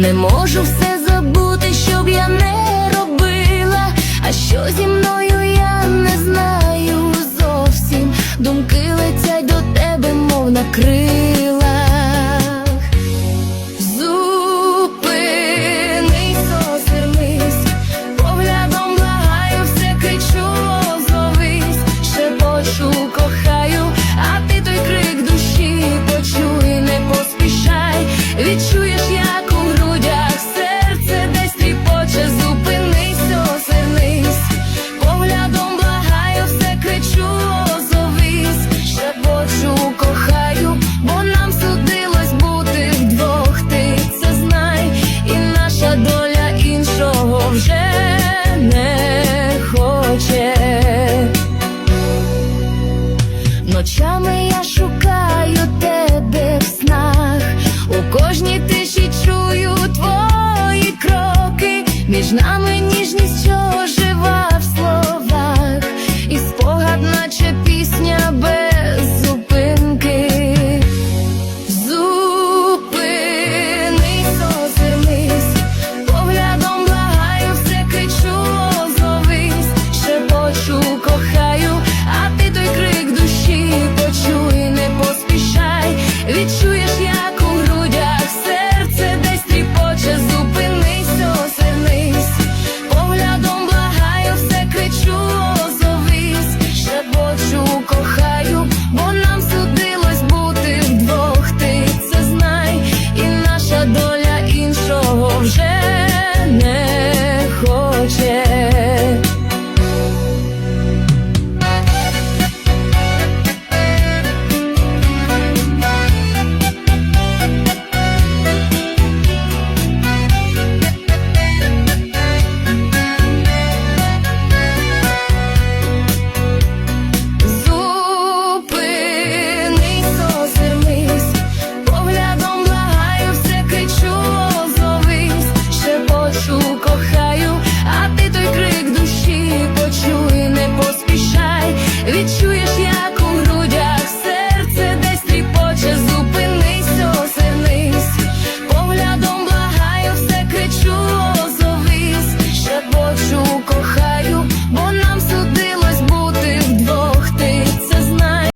Не можу все забути, щоб я не робила. А що зі мною я не знаю зовсім. Думки летять до тебе, мов на крилах. Зупинись, озирнись, поглядом благаю, все кричу, озовись, шепочу, кохаю, а ти той крик душі почуй, не поспішай, відчуєш, між нами ні. кохаю, а ти